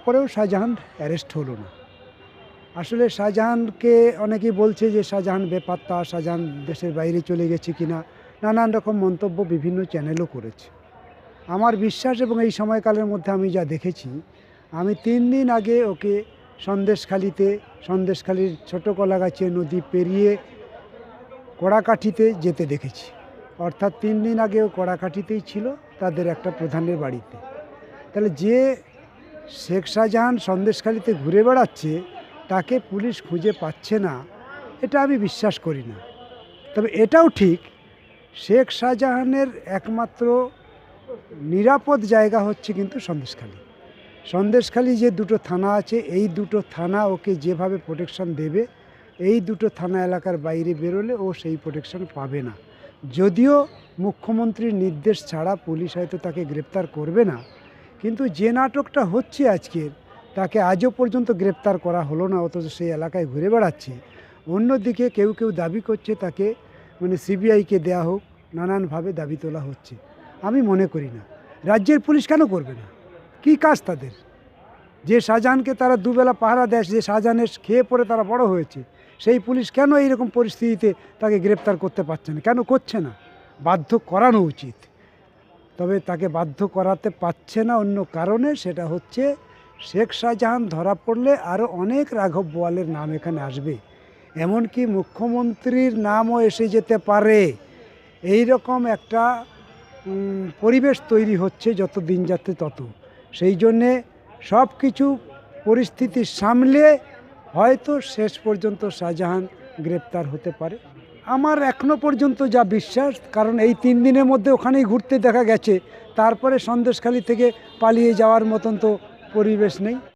তারপরেও শাহজাহান অ্যারেস্ট হলো না। আসলে শাহজাহানকে অনেকেই বলছে যে শাহজাহান বেপাত্তা, শাহজাহান দেশের বাইরে চলে গেছে কিনা, নানান রকম মন্তব্য বিভিন্ন চ্যানেলও করেছে। আমার বিশ্বাস এবং এই সময়কালের মধ্যে আমি যা দেখেছি, আমি তিন দিন আগে ওকে সন্দেশখালিতে, সন্দেশখালির ছোট কলাগাছে নদী পেরিয়ে কড়াকাঠিতে যেতে দেখেছি। অর্থাৎ তিন দিন আগেও কড়াকাঠিতেই ছিল তাদের একটা প্রধানের বাড়িতে। তাহলে যে শেখ শাহজাহান সন্দেশখালিতে ঘুরে বেড়াচ্ছে, তাকে পুলিশ খুঁজে পাচ্ছে না, এটা আমি বিশ্বাস করি না। তবে এটাও ঠিক, শেখ শাহজাহানের একমাত্র নিরাপদ জায়গা হচ্ছে কিন্তু সন্দেশখালি। সন্দেশখালি যে দুটো থানা আছে, এই দুটো থানা ওকে যেভাবে প্রোটেকশন দেবে, এই দুটো থানা এলাকার বাইরে বেরোলে ও সেই প্রোটেকশন পাবে না। যদিও মুখ্যমন্ত্রীর নির্দেশ ছাড়া পুলিশ হয়তো তাকে গ্রেপ্তার করবে না কিন্তু যে নাটকটা হচ্ছে আজকের, তাকে আজও পর্যন্ত গ্রেপ্তার করা হলো না, অথচ সেই এলাকায় ঘুরে বেড়াচ্ছে। অন্যদিকে কেউ কেউ দাবি করছে তাকে মানে সিবিআইকে দেয়া হোক, নানানভাবে দাবি তোলা হচ্ছে। আমি মনে করি না। রাজ্যের পুলিশ কেন করবে না? কী কাজ তাদের? যে শাহজাহানকে তারা দুবেলা পাহারা দেয়, যে শাহজাহানের খেয়ে পড়ে তারা বড় হয়েছে, সেই পুলিশ কেন এইরকম পরিস্থিতিতে তাকে গ্রেপ্তার করতে পারছে না? কেন করছে না? বাধ্য করানো উচিত। তবে তাকে বাধ্য করাতে পারছে না অন্য কারণে, সেটা হচ্ছে শেখ শাহজাহান ধরা পড়লে আরও অনেক রাঘব বোয়ালের নাম এখানে আসবে। এমনকি মুখ্যমন্ত্রীর নামও এসে যেতে পারে। এই রকম একটা পরিবেশ তৈরি হচ্ছে যত দিন যাচ্ছে তত। সেই জন্যে সব কিছু পরিস্থিতি সামলে হয়তো শেষ পর্যন্ত শাহজাহান গ্রেপ্তার হতে পারে। আমার এখনও পর্যন্ত যা বিশ্বাস, কারণ এই তিন দিনের মধ্যে ওখানেই ঘুরতে দেখা গেছে। তারপরে সন্দেশখালি থেকে পালিয়ে যাওয়ার মতন তো পরিবেশ নেই।